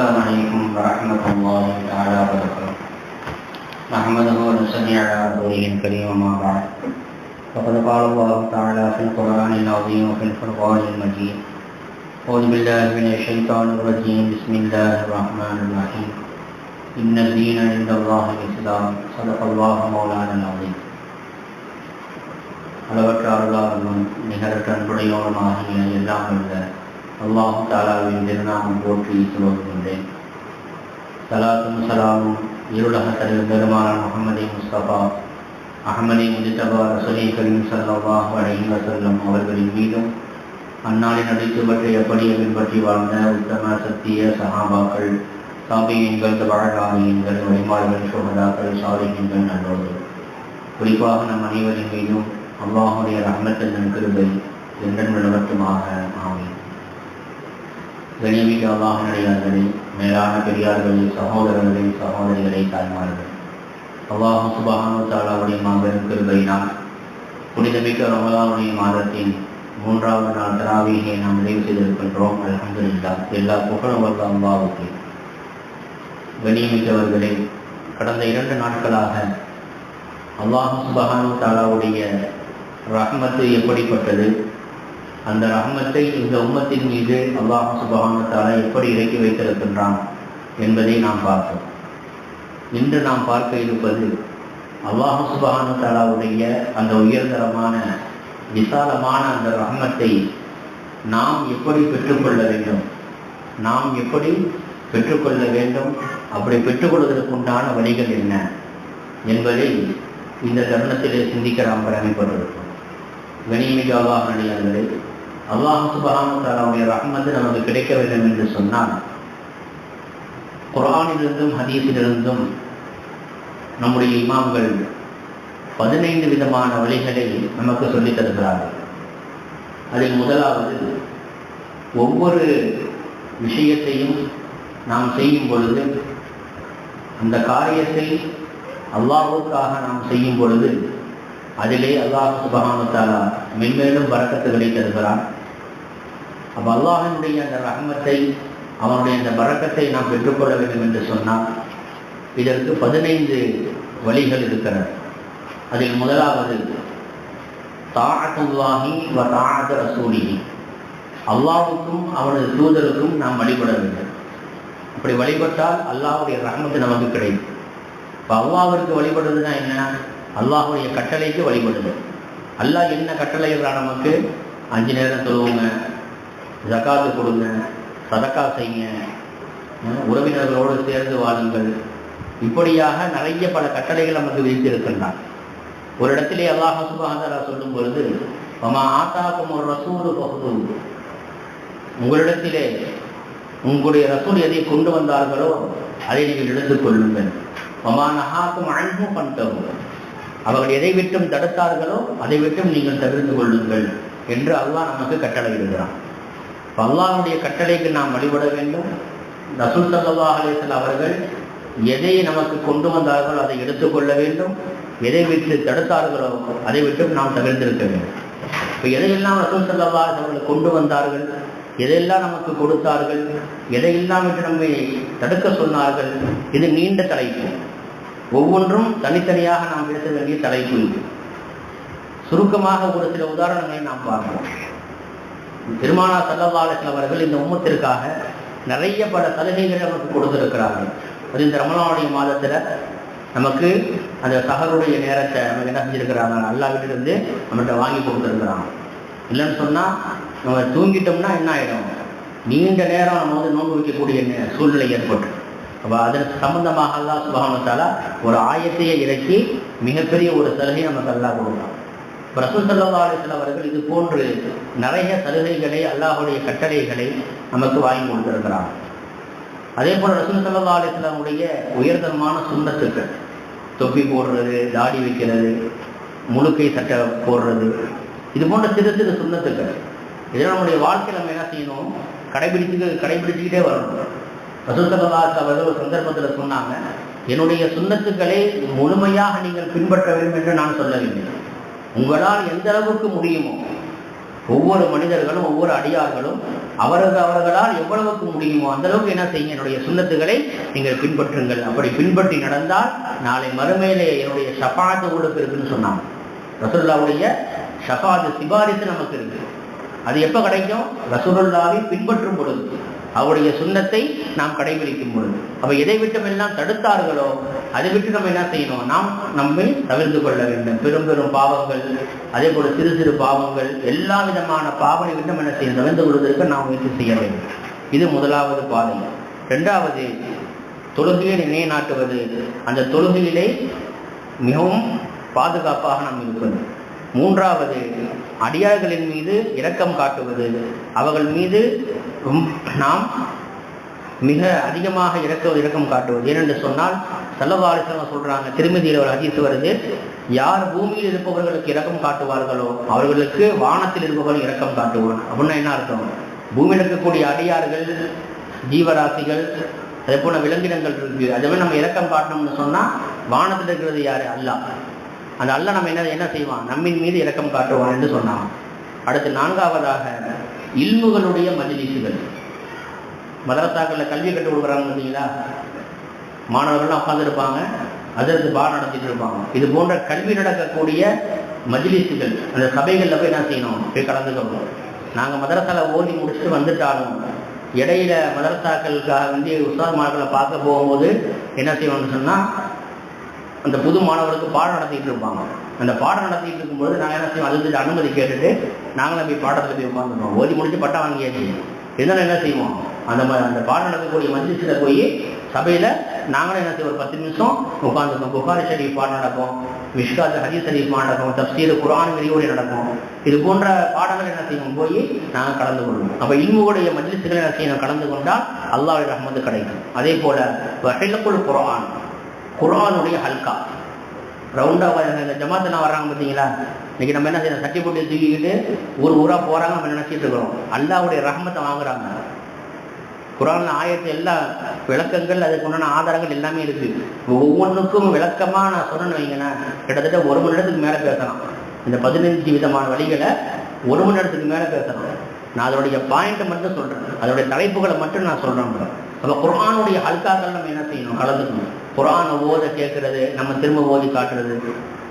السلام عليكم ورحمة الله تعالى وبركاته نحمده ونصلي على رسوله الكريم وما بعد فقد قال الله تعالى في القرآن العظيم وفي الفرقان المجيد أعوذ بالله من الشيطان الرجيم بسم الله الرحمن الرحيم إن الدين عند الله الإسلام صدق الله مولانا العظيم அளவற்ற அருளாளனும் நிகரற்ற அன்புடையோனுமாகிய எல்லாம் உள்ள அல்லாஹ் தாலாவின் திருநாமம் போற்றி துவங்குகின்றேன் சலாத்தும் சலாமும் இருளக தலைவர் பெருமான முகமது முஸ்தபா அகமதி முதித்தபா ரசோலி கரீம் சல்லாஹ் அலஹி வசல்லம் அவர்களின் மீதும் அந்நாளின் அடித்து பற்றிய படியை பின்பற்றி வாழ்ந்த உத்தம சத்திய சஹாபாக்கள் சாபியங்கள் வாழ்நாளியன்கள் வழிமாறுகள் சோகதாக்கள் சாலியன்கள் நல்லோர்கள். குறிப்பாக நம் அனைவரின் மீதும் அல்லாஹுடைய ரஹமத்தின் கிருபை என்றும் நிலவட்டுமாக ஆமீன். கணியமிக்க அல்லாஹனுடையார்களே மேலான பெரியார்களே சகோதரர்களே சகோதரிகளை தாய்மார்கள். அவ்வாஹு சுபஹானு தாலாவுடைய மாபெரும் கிருபையினால் புனிதமிக்க ரமலாவுடைய மாதத்தின் மூன்றாவது நாள் தராவியை நாம் நிறைவு செய்திருக்கின்றோம். அலமதுல்லா எல்லா புகழும் வல்ல அல்லாவுக்கு கணியமிக்கவர்களே கடந்த இரண்டு நாட்களாக அல்லாஹு சுபஹானு தாலாவுடைய ரகமத்து எப்படிப்பட்டது? அந்த ரஹமத்தை இந்த உம்மத்தின் மீது அல்லாஹ் சுபஹானு எப்படி இறக்கி வைத்திருக்கின்றான் என்பதை நாம் பார்ப்போம். இன்று நாம் பார்க்க இருப்பது அல்லாஹ் சுபகானத்தாலாவுடைய அந்த உயர்தரமான விசாலமான அந்த ரஹமத்தை நாம் எப்படி பெற்றுக்கொள்ள வேண்டும்? நாம் எப்படி பெற்றுக்கொள்ள வேண்டும்? அப்படி பெற்றுக்கொள்வதற்குண்டான வழிகள் என்ன என்பதை இந்த தருணத்திலே சிந்திக்க நாம் கடமைப்பட்டிருக்கோம் கணிமிக அல்லாஹ் நடிகார்களே அல்லாஹு சுபஹானுடைய ரஹ்மத்து நமக்கு கிடைக்க வேண்டும் என்று சொன்னால் குரானிலிருந்தும் ஹதீஸிலிருந்தும் நம்முடைய இமாம்கள் பதினைந்து விதமான வழிகளை நமக்கு சொல்லித் தருகிறார்கள். அதில் முதலாவது ஒவ்வொரு விஷயத்தையும் நாம் செய்யும் பொழுது அந்த காரியத்தை அல்லாஹுக்காக நாம் செய்யும் பொழுது அதிலே அல்லாஹ் சுபகாமத்தாலா மென்மேலும் வரக்கத்துகளை தருகிறான். அப்போ அல்லாஹினுடைய அந்த ரகமத்தை அவனுடைய அந்த பறக்கத்தை நாம் பெற்றுக்கொள்ள வேண்டும் என்று சொன்னால் இதற்கு பதினைந்து வழிகள் இருக்கிறது. அதில் முதலாவது தாஅத்துல்லாஹி வ தாஅத்து ரசூலிஹி. அல்லாவுக்கும் அவனது தூதருக்கும் நாம் வழிபட வேண்டும். அப்படி வழிபட்டால் அல்லாஹுடைய ரகமத்து நமக்கு கிடைக்கும். இப்போ அல்லாவிற்கு வழிபடுறதுனா என்ன அல்லாஹுடைய கட்டளைக்கு வழிபடுது அல்லாஹ் என்ன கட்டளை நமக்கு? அஞ்சு நேரம் சொல்லுவோங்க ஜக்காத்து கொடுங்க சதக்கா செய்யுங்க. உறவினர்களோடு சேர்ந்து வாருங்கள் இப்படியாக நிறைய பல கட்டளைகள் நமக்கு வைத்திருக்கின்றான் ஒரு இடத்திலே அல்லாஹ் சுபாதரா சொல்லும் பொழுது அம்மா ஆத்தாக்கும் ஒரு ரசூடு பகுது உங்களிடத்திலே உங்களுடைய ரசூல் எதை கொண்டு வந்தார்களோ அதை நீங்கள் எடுத்துக் கொள்ளுங்கள். அம்மா நகாக்கும் அன்பும் பண்ணிட்டவங்க அவர்கள் எதை விட்டும் தடுத்தார்களோ அதை விட்டும் நீங்கள் தவிர்த்து கொள்ளுங்கள் என்று அல்லாஹ் நமக்கு கட்டளை இடுகிறான் அல்லாஹுடைய கட்டளைக்கு நாம் வழிபட வேண்டும். ரசூல் சல்லா அலேசல் அவர்கள் எதை நமக்கு கொண்டு வந்தார்கள் அதை எடுத்துக்கொள்ள வேண்டும். எதை விட்டு தடுத்தார்களோ அதை விட்டு நாம் தவிர்த்திருக்க வேண்டும். இப்போ எதையெல்லாம் ரசூல் சல்லா அவர்கள் கொண்டு வந்தார்கள் எதையெல்லாம் நமக்கு கொடுத்தார்கள் எதையெல்லாம் விட்டு நம்மை தடுக்க சொன்னார்கள் இது நீண்ட தலைப்பு. ஒவ்வொன்றும் தனித்தனியாக நாம் பேச வேண்டிய தலைப்பு சுருக்கமாக ஒரு சில உதாரணங்களை நாம் பார்ப்போம். திருமானா சல்லவாலசன் அவர்கள் இந்த உம்மத்திற்காக நிறைய பல சலுகைகளை நமக்கு கொடுத்துருக்கிறார்கள். அது இந்த ரமணாவுடைய மாதத்தில் நமக்கு அந்த சகருடைய நேரத்தை நமக்கு என்ன செஞ்சிருக்கிறாங்க? அல்லா வீட்டிலிருந்து நம்மகிட்ட வாங்கி கொடுத்துருக்குறாங்க. இல்லைன்னு சொன்னால் நம்ம தூங்கிட்டோம்னா என்ன ஆகிடும் நீண்ட நேரம் நம்ம வந்து நோன்பு வைக்கக்கூடிய சூழ்நிலை ஏற்பட்டு. அப்போ அதன் சம்பந்தமாக அல்லா சுபானத்தால ஒரு ஆயத்தையே இறக்கி மிகப்பெரிய ஒரு சலுகை நமக்கு அல்லா கொடுக்கலாம் இப்போ அலிஸ்லாம் அவர்கள் இது போன்று நிறைய சலுகைகளை அல்லாஹுடைய கட்டளைகளை நமக்கு வாங்கி கொடுத்திருக்கிறாங்க அதே போல் ரசூல் சல்லா அலிஸ்லாமுடைய உயர்தரமான சுண்ணத்துக்கள் தொப்பி போடுறது தாடி வைக்கிறது முழுக்கை சட்டை போடுறது இது போன்ற சிறு சிறு சுண்ணத்துக்கள். இதெல்லாம் நம்முடைய வாழ்க்கையில் நம்ம என்ன செய்யணும்? கடைபிடிச்சு கடைபிடிச்சுக்கிட்டே வரணும். ரசூசல்லாஸ் அவர்கள் ஒரு சந்தர்ப்பத்தில் சொன்னாங்க என்னுடைய சுண்ணத்துக்களை முழுமையாக நீங்கள் பின்பற்ற வேண்டும் என்று நான் சொல்லவில்லை. உங்களால் எந்த அளவுக்கு முடியுமோ ஒவ்வொரு மனிதர்களும் ஒவ்வொரு அடியார்களும் அவர்கள் அவர்களால் எவ்வளவுக்கு முடியுமோ அந்த அளவுக்கு என்ன செய்யுங்க? என்னுடைய சுண்ணத்துகளை நீங்கள் பின்பற்றுங்கள். அப்படி பின்பற்றி நடந்தால் நாளை மறுமையிலே என்னுடைய ஷபாத்து உங்களுக்கு இருக்குன்னு சொன்னாங்க. ரசுல்லாவுடைய ஷபாத்து சிபாரிசு நமக்கு இருக்கு. அது எப்போ கிடைக்கும்? ரசூலுல்லாவை பின்பற்றும் பொழுது. அவருடைய சுண்ணத்தை நாம் கடைபிடிக்கும் பொழுது. அப்ப எதை விட்டும் எல்லாம் தடுத்தார்களோ அதை விட்டு நம்ம என்ன செய்யணும்? நாம் நம்மை தவிர்த்து கொள்ள வேண்டும். பெரும் பெரும் பாவங்கள் அதே போல சிறு சிறு பாவங்கள் எல்லா விதமான பாவனை விட்டு என்ன செய்யணும் தவிர்த்து கொள்வதற்கு நாம் முயற்சி செய்ய வேண்டும். இது முதலாவது பாதை. ரெண்டாவது தொழுகையை நிலைநாட்டுவது. அந்த தொழுகையிலே மிகவும் பாதுகாப்பாக நாம் இருப்பது. மூன்றாவது அடியார்களின் மீது இரக்கம் காட்டுவது. அவர்கள் மீது நாம் மிக அதிகமாக இறக்க இறக்கம் காட்டுவது. ஏனென்று சொன்னால் செல்லவாரிசனம் சொல்றாங்க திருமதியில் ஒரு ஹதீஸ் வருது யார் பூமியில் இருப்பவர்களுக்கு இறக்கம் காட்டுவார்களோ அவர்களுக்கு வானத்தில் இருப்பவர்கள் இறக்கம் காட்டுவான். அப்படின்னா என்ன அர்த்தம்? பூமியில் இருக்கக்கூடிய அடியார்கள் ஜீவராசிகள் அதே போல விலங்கினங்கள் இருக்கு. அதுவே நம்ம இறக்கம் காட்டணும்னு சொன்னால் வானத்தில் இருக்கிறது யார்? அல்லா அந்த அல்ல நம்ம என்ன என்ன செய்வான்? நம்மின் மீது இறக்கம் காட்டுவான் என்று சொன்னான். அடுத்து நான்காவதாக இல்முகளுடைய மஜிலிசுகள் மதரசாக்களில் கல்வி கற்றுக் கொடுக்குறாங்க பார்த்தீங்களா மாணவர்கள்லாம் உட்காந்துருப்பாங்க அதற்கு பாடம் நடத்திட்டு இருப்பாங்க. இது போன்ற கல்வி நடக்கக்கூடிய மஜிலிசுகள் அந்த சபைகளில் போய் என்ன செய்யணும்? போய் கலந்துக்கணும். நாங்கள் மதரசால ஓடி முடிச்சுட்டு வந்துட்டாலும் இடையில மதரசாக்களுக்காக வந்து உஸ்தாத் மாணவர்களை பார்க்க போகும்போது என்ன செய்யணும்னு சொன்னால் அந்த புது மாணவர்களுக்கு பாடம் நடத்திட்டு இருப்பாங்க. அந்த பாடம் நடத்திட்டு இருக்கும்போது நாங்கள் என்ன செய்வோம்? அதுக்கு அனுமதி கேட்டுட்டு நாங்களும் போய் பாடத்தில் போய் உட்காந்துருவோம் ஓதி முடிச்சு பட்டம் வாங்கியாச்சு இருந்தாலும் என்ன செய்வோம்? அந்த மாதிரி அந்த பாடம் நடக்கக்கூடிய மஜ்லிஸில் போய் சபையில் நாங்களும் என்ன செய்வோம்? ஒரு பத்து நிமிஷம் உட்காந்துருக்கோம் புகாரி ஷரீஃப் பாடம் நடக்கும் மிஷ்காத் ஹதீஸ் ஷரீஃப் பாடம் நடக்கும் தப்சீர் குரான் விரிவுரை நடக்கும். இது போன்ற பாடங்கள் என்ன செய்வோம்? போய் நாங்கள் கலந்து கொள்வோம். அப்போ இல்முடைய மஞ்சள் என்ன செய்யணும்? கலந்து கொண்டால் அல்லாஹ் ரஹமது கிடைக்கும். அதே போல வஹிலக்குல் குரான் குரானுடைய ஹல்கா. ரவுண்டாக ஜமாத்தனா வர்றாங்க பார்த்தீங்களா? இன்னைக்கு நம்ம என்ன செய்யணும் சட்டி போட்டு தூக்கிக்கிட்டு ஊர் ஊரா போறாங்க நம்ம நினைச்சிட்டு இருக்கிறோம்? அல்லாவுடைய ரகமத்தை வாங்குறாங்க. குரான் ஆயத்து எல்லா விளக்கங்கள் அதுக்கு உண்டான ஆதாரங்கள் எல்லாமே இருக்கு. ஒவ்வொன்றுக்கும் விளக்கமா நான் சொன்னேன்னு வைங்களேன் கிட்டத்தட்ட ஒரு மணி நேரத்துக்கு மேல பேசலாம். இந்த பதினஞ்சு விதமான வழிகளை ஒரு மணி நேரத்துக்கு மேல பேசலாம். நான் அதனுடைய பாயிண்ட்டை மட்டும் சொல்றேன். அதனுடைய தலைப்புகளை மட்டும் நான் சொல்றேன் அப்போ குரானுடைய அல்காக்கள் நம்ம என்ன செய்யணும்? கலந்துக்கணும். குரானை ஓத கேட்கறது நம்ம திரும்ப ஓதி காட்டுறது.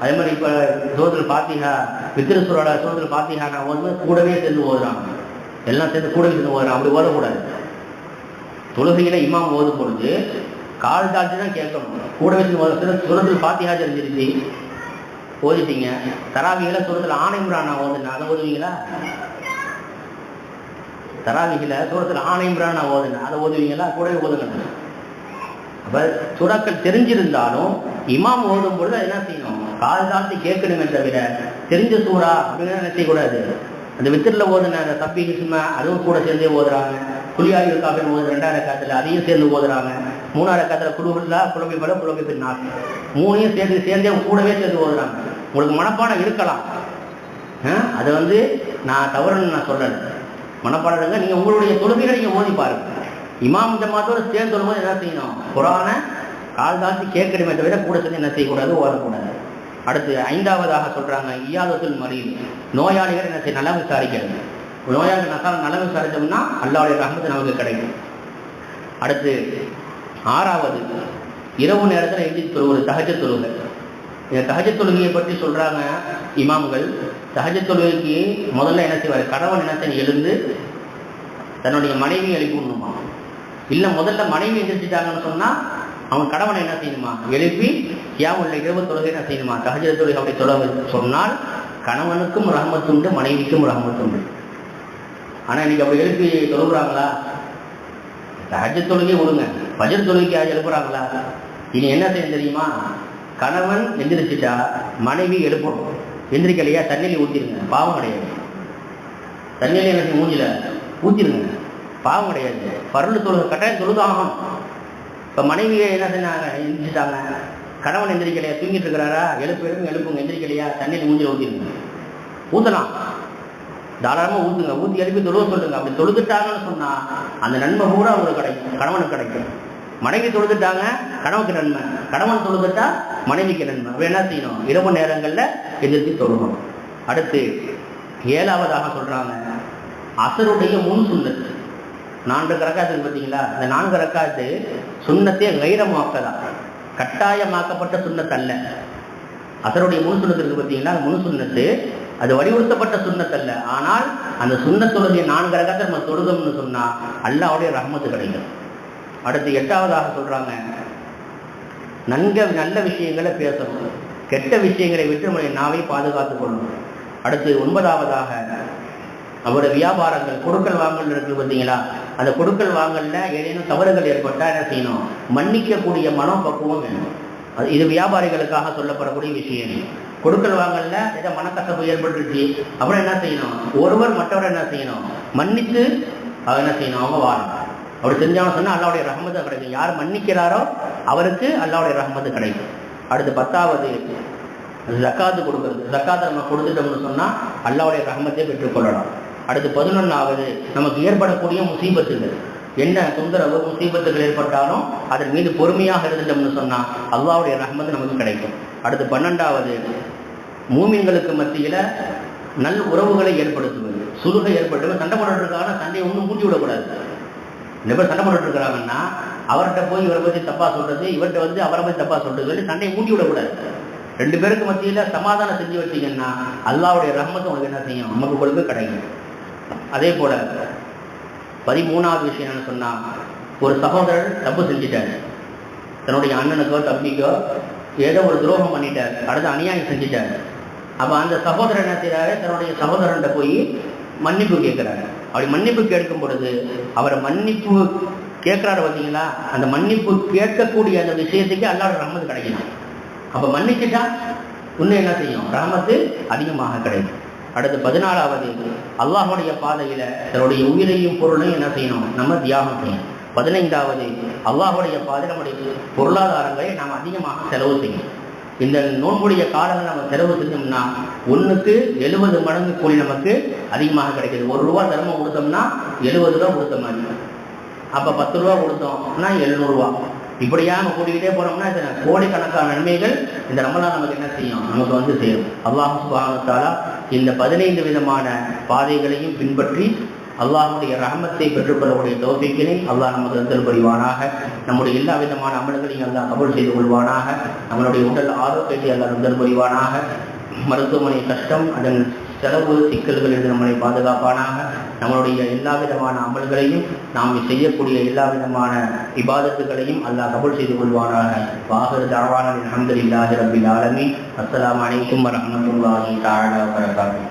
அதே மாதிரி இப்போ சோதல் பாத்திகா வித்திர சுரோட பார்த்தீங்கன்னா பாத்திகா நான் கூடவே சேர்ந்து ஓதுறாங்க. எல்லாம் சேர்ந்து கூடவே சேர்ந்து ஓதுறாங்க. அப்படி ஓதக்கூடாது. தொழுகையில இமாம் ஓதும் பொழுது கால் தாழ்த்தி தான் கேட்கணும். கூடவே சேர்ந்து சில சுரத்தில் பார்த்தீங்க தெரிஞ்சிருச்சு. ஓதிட்டீங்க. தராவிகளை சுரத்தில் ஆணைமுரானா ஓதுனா அதை ஓதுவீங்களா? தராவிகளை சூரத்தில் ஆணைமுரானா ஓதுனா அதை ஓதுவீங்களா? கூடவே ஓதுங்க அப்ப சூறாக்கள் தெரிஞ்சிருந்தாலும் இமாம் ஓடும் பொழுது அது என்ன செய்யணும்? கால் தாழ்த்தி கேட்கணுமே தவிர தெரிஞ்ச சூறா அப்படின்னு என்ன செய்யக்கூடாது அந்த வித்திரில் ஓதுன அந்த தப்பி சும்மா அதுவும் கூட சேர்ந்தே ஓதுறாங்க. குளியாயுள் காப்பின் ஓது ரெண்டாயிரம் காத்துல அதையும் சேர்ந்து ஓதுறாங்க. மூணாயிரம் காத்துல குழுவில்லா குழம்பி பல குழம்பி பின் நாள் மூணையும் சேர்ந்து சேர்ந்தே கூடவே சேர்ந்து ஓதுறாங்க. உங்களுக்கு மனப்பாடம் இருக்கலாம். அது அதை வந்து நான் தவறுன்னு நான் சொல்லலை. மனப்பாடம் இருங்க உங்களுடைய தொழுகைகளை நீங்கள் ஓதி பாருங்கள் இமாம் ஜமாத்தோட சேர்ந்து சொல்லும்போது என்ன செய்யணும்? குரான கால் தாழ்த்தி கேட்கணுமே தவிர கூட சேர்ந்து என்ன செய்யக்கூடாது? ஓதக்கூடாது. அடுத்து ஐந்தாவதாக சொல்றாங்க இயாதத்தில் மறியல் நோயாளிகள் என்ன செய்ய நலம் விசாரிக்கிறது. நோயாளி நசால் நலம் விசாரித்தோம்னா அல்லாவுடைய ரகத்து நமக்கு கிடைக்கும். அடுத்து ஆறாவது இரவு நேரத்தில் எழுதி தொழுவது சகஜ தொழுகை இந்த சகஜ தொழுகையை பற்றி சொல்றாங்க இமாம்கள். சகஜ தொழுகைக்கு முதல்ல என்ன செய்வார்? கணவன் என்ன செய்ய எழுந்து தன்னுடைய மனைவி எழுப்பி விடணுமா இல்லை முதல்ல மனைவி எந்திரிச்சிட்டாங்கன்னு சொன்னால் அவன் கணவனை என்ன செய்யணுமா? எழுப்பி ஏன் உள்ள இரவு தொழுகை என்ன செய்யணுமா? தகஜ தொழுகை அப்படி சொல்ல சொன்னால் கணவனுக்கும் ரஹமத்து உண்டு மனைவிக்கும் ரஹமத்து உண்டு. ஆனால் இன்னைக்கு அப்படி எழுப்பி தொழுகிறாங்களா? தகஜ தொழுகை விடுங்க. பஜர் தொழுகைக்கு யார் எழுப்புறாங்களா? இனி என்ன செய்ய தெரியுமா? கணவன் எந்திரிச்சிட்டா மனைவி எழுப்பணும். எந்திரிக்கலையா? தண்ணியில் ஊற்றிருங்க பாவம் கிடையாது. தண்ணியில் எனக்கு மூஞ்சில ஊற்றிருங்க பாவம் கிடையாது பருள் தொழுக கட்டாயம் தொழுதாகும். இப்போ மனைவியை என்ன செஞ்சாங்க எந்திரிச்சிட்டாங்க. கணவன் எந்திரிக்கலையா? தூங்கிட்டு இருக்கிறாரா? எழுப்பு எழுப்பு எழுப்புங்க. எந்திரிக்கலையா? தண்ணியில் மூஞ்சில ஊத்திருங்க ஊற்றலாம் தாராளமாக ஊற்றுங்க ஊற்றி எழுப்பி தொழுவ சொல்லுங்க. அப்படி தொழுதுட்டாங்கன்னு சொன்னால் அந்த நன்மை பூரா அவங்களுக்கு கிடைக்கும். கணவனுக்கு கிடைக்கும். மனைவி தொழுதுட்டாங்க கணவனுக்கு நன்மை. கணவன் தொழுதுட்டா மனைவிக்கு நன்மை. அப்ப என்ன செய்யணும்? இரவு நேரங்களில் எதிர்த்து தொழுகணும். அடுத்து ஏழாவதாக சொல்கிறாங்க அசருடைய முன் சுண்ணத்து நான்கு ரக்காத்து பார்த்தீங்களா? அந்த நான்கு ரக்காத்து சுண்ணத்தே கைரமாக்கதா கட்டாயமாக்கப்பட்ட சுண்ணத் அல்ல. அசருடைய முன் சுண்ணத்து இருக்கு பார்த்தீங்களா? அந்த முன் சுண்ணத்து அது வலியுறுத்தப்பட்ட சுண்ணத்தல்ல ஆனால் அந்த சுண்ணத்துடைய நான்கு ரகத்தை நம்ம தொழுதோம்னு சொன்னால் அல்லாவுடைய ரஹமத்து கிடைக்கும். அடுத்து எட்டாவதாக சொல்கிறாங்க நன்க நல்ல விஷயங்களை பேசணும். கெட்ட விஷயங்களை விட்டு நம்முடைய நாவை பாதுகாத்துக் கொள்ளணும். அடுத்து ஒன்பதாவதாக அவருடைய வியாபாரங்கள் பொருட்கள் வாங்கல் இருக்குது பார்த்தீங்களா? அந்த கொடுக்கல் வாங்கல ஏதேனும் தவறுகள் ஏற்பட்டால் என்ன செய்யணும்? மன்னிக்கக்கூடிய மனம் பக்குவம் வேணும். அது இது வியாபாரிகளுக்காக சொல்லப்படக்கூடிய விஷயம் கொடுக்கல் வாங்கல ஏதோ மனக்கசப்பு ஏற்பட்டுருச்சு. அப்புறம் என்ன செய்யணும்? ஒருவர் மற்றவர் என்ன செய்யணும்? மன்னித்து அவர் என்ன செய்யணும்? அவங்க வாழணும் அப்படி செஞ்சாலும் சொன்னால் அல்லாவுடைய ரஹமது கிடைக்கும். யார் மன்னிக்கிறாரோ அவருக்கு அல்லாவுடைய ரஹமது கிடைக்கும். அடுத்து பத்தாவது ஜக்காத்து கொடுக்கறது. ஜக்காத்தை நம்ம கொடுத்துட்டோம்னு சொன்னால் அல்லாவுடைய ரஹமத்தை பெற்றுக்கொள்ளலாம் அடுத்து பதினொன்றாவது நமக்கு ஏற்படக்கூடிய முசீபத்துகள். என்ன தொந்தரவு முசீபத்துகள் ஏற்பட்டாலும் அதன் மீது பொறுமையாக இருந்துட்டோம்னு சொன்னால் அல்லாவுடைய ரஹமத்து நமக்கு கிடைக்கும். அடுத்து பன்னெண்டாவது மூமின்களுக்கு மத்தியில் நல் உறவுகளை ஏற்படுத்துவது. சுருகை ஏற்படுத்துவது. சண்டை போட்டுருக்காங்க சண்டையை ஒன்றும் மூட்டி விடக்கூடாது. இந்த பேர் சண்டை போட்டுருக்கிறாங்கன்னா அவர்கிட்ட போய் இவரை பற்றி தப்பாக சொல்கிறது இவர்கிட்ட வந்து அவரை பற்றி தப்பாக சொல்கிறது சொல்லி சண்டையை மூட்டி விடக்கூடாது. ரெண்டு பேருக்கு மத்தியில் சமாதானம் செஞ்சு வச்சிங்கன்னா அல்லாவுடைய ரஹமத்து உங்களுக்கு என்ன செய்யும்? நமக்கு கொடுக்க கிடைக்கும். அதே போல பதிமூணாவது விஷயம் என்ன சொன்னா ஒரு சகோதரர் தப்பு செஞ்சிட்டார். தன்னுடைய அண்ணனுக்கோ தம்பிக்கோ ஏதோ ஒரு துரோகம் பண்ணிட்டார். அடுத்து அநியாயம் செஞ்சிட்டார். அப்ப அந்த சகோதரர் என்ன செய்யறாரு தன்னுடைய சகோதரன்ட்ட போய் மன்னிப்பு கேட்கிறாரு அப்படி மன்னிப்பு கேட்கும் பொழுது அவரை மன்னிப்பு கேட்கிறாரு பார்த்தீங்களா அந்த மன்னிப்பு கேட்கக்கூடிய அந்த விஷயத்துக்கு அல்லாட ரமது கிடைக்கணும் அப்ப மன்னிச்சுட்டா இன்னும் என்ன செய்யும்? ராமத்து அதிகமாக கிடைக்கும். அடுத்து பதினாலாவது அல்லாஹுடைய பாதையில தன்னுடைய உயிரையும் பொருளையும் என்ன செய்யணும்? நம்ம தியாகம் செய்யணும். பதினைந்தாவது அல்லாஹுடைய பாதை நம்முடைய பொருளாதாரங்களை நாம் அதிகமாக செலவு செய்யணும். இந்த நோன்புடைய காலங்கள் நம்ம செலவு செஞ்சோம்னா ஒன்றுக்கு எழுபது மடங்கு கூலி நமக்கு அதிகமாக கிடைக்கிது. ஒரு ரூபா தர்மம் கொடுத்தோம்னா எழுபது ரூபா கொடுத்த மாதிரி. அப்போ பத்து ரூபா கொடுத்தோம்னா எழுநூறுவா இப்படியா நம்ம கூட்டிக்கிட்டே போனோம்னா இந்த கோடிக்கணக்கான நன்மைகள் இந்த ரமலான் நமக்கு என்ன செய்யும்? நமக்கு வந்து சேரும். அல்லாஹ் சுபாகத்தாலா இந்த பதினைந்து விதமான பாதைகளையும் பின்பற்றி அல்லாஹுடைய ரஹமத்தை பெற்றுக்கொள்ளக்கூடிய தோப்பிக்கினை அல்லாஹ் நமக்கு தந்தல் புரிவானாக. நம்முடைய எல்லா விதமான அமல்களையும் அல்லாஹ் கபல் செய்து கொள்வானாக. நம்மளுடைய உடல் ஆரோக்கியத்தை அல்லாஹ் தந்தல் புரிவானாக. மருத்துவமனை கஷ்டம் அதன் செலவு சிக்கல்களிலிருந்து நம்மளை பாதுகாப்பானாக நம்மளுடைய எல்லா விதமான அமல்களையும் நாம் செய்யக்கூடிய எல்லா விதமான இபாதத்துகளையும் அல்லாஹ் கபூல் செய்து கொள்வானாக. வாகர் தாவான அஹமதுல்லாஹி ரபில் ஆலமி அஸ்லாம் அலைக்கும் வரமத்துல்லாஹி தாழ வரகாமி